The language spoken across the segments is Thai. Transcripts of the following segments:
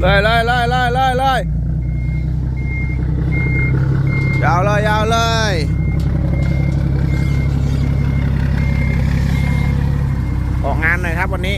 ไลยเลยเลยเลยเลยเลยยาวเลยยาวเลยออกงานหน่อยครับวันนี้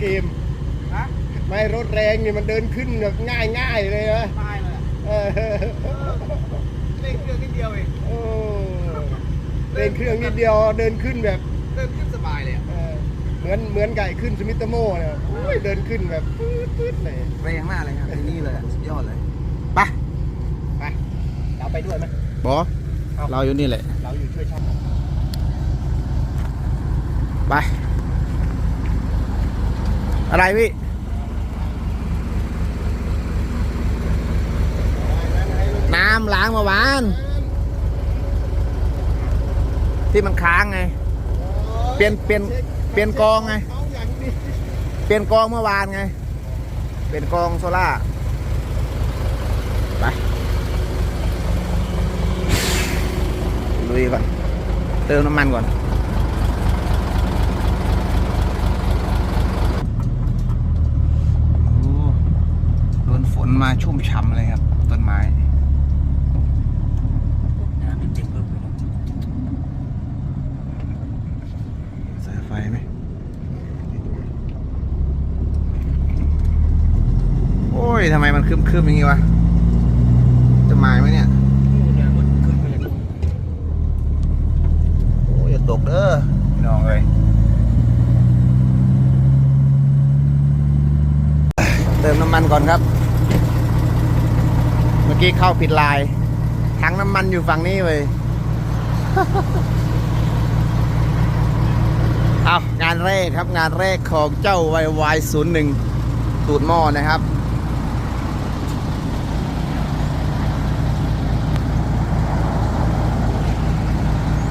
เก่าเกม ฮะไม่รถแรงนี่มันเดินขึ้นแบบง่ายง่ายๆเลยนะตายเลยอะเออเร่งเครื่องนิดเดียวเองโอ้เร่งเครื่องนิดเดียวเดินขึ้นแบบเดินขึ้นสบายเลยอะเออเหมือนเหมือนไก่ขึ้นสมิตโมเนี่ยโอ้ยเดินขึ้นแบบปื๊ดปื๊ดเลยแรงมากเลยครับที่นี่เลยอะสุดยอดเลยไปไปเราไปด้วยไหมบอเราอยู่นี่แหละเราอยู่ช่วยช่างไป อะไรพี่น้ำล้างเมื่อวาน ที่มันค้างไง เปลี่ยนเปลี่ยนเปลี่ยนกองไง เปลี่ยนกองเมื่อวานไง เปลี่ยนกองโซล่าไปลุยก่อน เติมน้ำมันก่อน โอ้โดนฝน มาชุ่มฉ่ำเลยครับ ต้นไม้น้ำเจ็บเพิ่มเลยนะสายไฟไหมโอ้ยทำไมมันคืมๆอย่างงี้วะจะหมายไหมเนี่ยเนี่ยมันขึ้นไปเลยโอ้ยอย่าตกเด้อพี่น้องเลยเติมน้ำมันก่อนครับ เมื่อกี้เข้าผิดลายถังน้ำมันอยู่ฝั่งนี้เลยเอางานแรกครับงานแรกของเจ้า YY 0 1ตูดหม้อนะครับ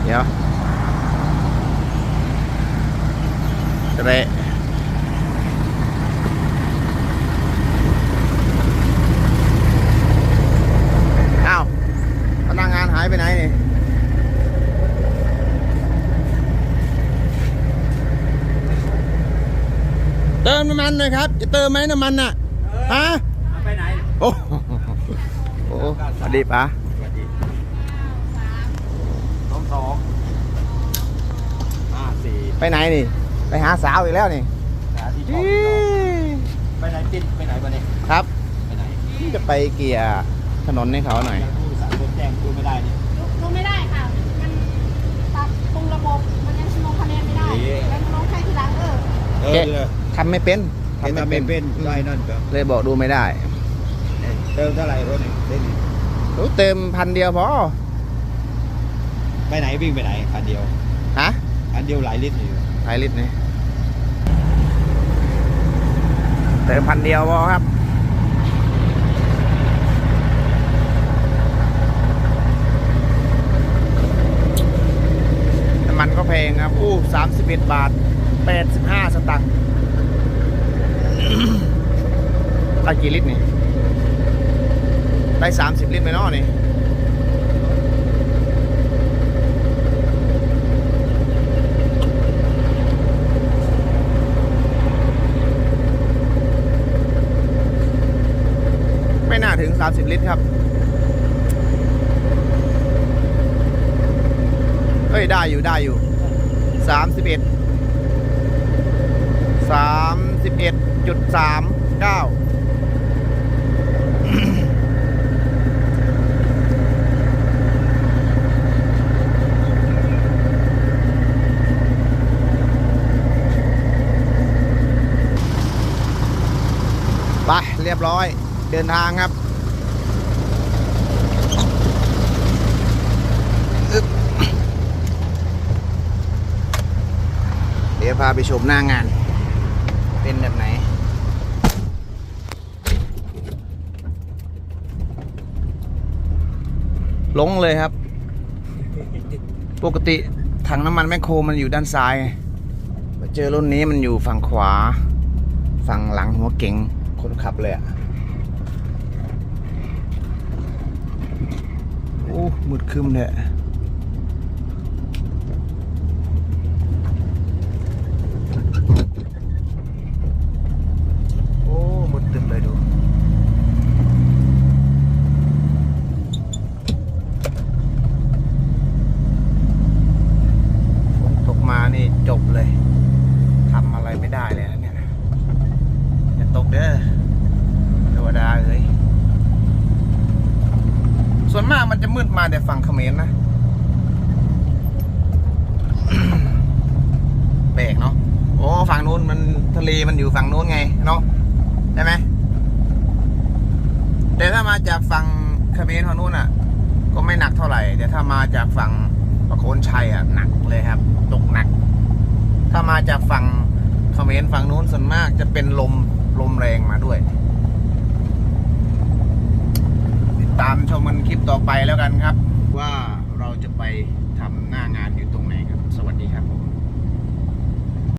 เดี๋ยวเระอ้าวพนักงานหายไปไหนนี่ เติ มน้ำมันหน่อยครับ จะเติมไหมน้ำมันน่ะฮะไปไหนโอ้โหโอ้โหสวัสดีปะสองสองห้าสี่ไปไหนนี่ ไปหาสาวอีกแล้วนี่หาที่ชออี้บไปไหนตินไปไหนวันนี้ครับไปไหนจะไปเกียร์ถนนให้เขาหน่อยยังผู้สารรถแจ้งกูไม่ได้นี่ดูไม่ได้ค่ะ มันปรับปรุงระบบ มันยังลงคะแนนไม่ได้ เอแกะอทำไม่เป็นเห็นทำเป็นเป็นได้นั่นก็เลยบอกดูไม่ได้ เติมเท่าไหร่รถนี่เล่นนี่โอ้เติมพันเดียวพอไปไหนวิ่งไปไหนคันเดียวฮะคันเดียวหลายลิตรอยู่หลายลิตรนี่เติมพันเดียวพอครับ น้ำมันก็แพงครับอู้สามสิบเอ็ดบาท แปดสิบห้าสตังค์ได้กี่ลิตรนี่ ได้สามสิบลิตรไหมเนาะนี่ไม่น่าถึง 30 ลิตรครับ เฮ้ย ได้อยู่ได้อยู่ 31 31จุดสามเก้าไปเรียบร้อยเดินทางครับเดี๋ยวพาไปชมหน้างาน เป็นแบบไหน ลงเลยครับ ปกติถังน้ำมันแมคโครมันอยู่ด้านซ้ายไงมาเจอรุ่นนี้มันอยู่ฝั่งขวา ฝั่งหลังหัวเก๋งคนขับเลยอะโอ้มืดครึมเลยอะโอ้มืดตึมเลยดู ฝนตกมานี่จบเลย ทำอะไรไม่ได้เลยนะเนี่ย อย่าตกเด้อเทวดาเอ้ยส่วนมากมันจะมืดมา แต่ฝั่งเขมรนะแปลกเนาะโอ้ฝั่งนู้นมันทะเลมันอยู่ฝั่งนู้นไงเนาะใช่ไหมแต่ถ้ามาจากฝั่งเขมรฝั่งนู้นอะ ก็ไม่หนักเท่าไหร่ แต่ถ้ามาจากฝั่งประโคนชัยอะหนักเลยครับ ตกหนัก ถ้ามาจากฝั่งเขมรฝั่งนู้นส่วนมากจะเป็นลมลมแรงมาด้วย ตามชมกันคลิปต่อไปแล้วกันครับ ว่าเราจะไปทำหน้างานอยู่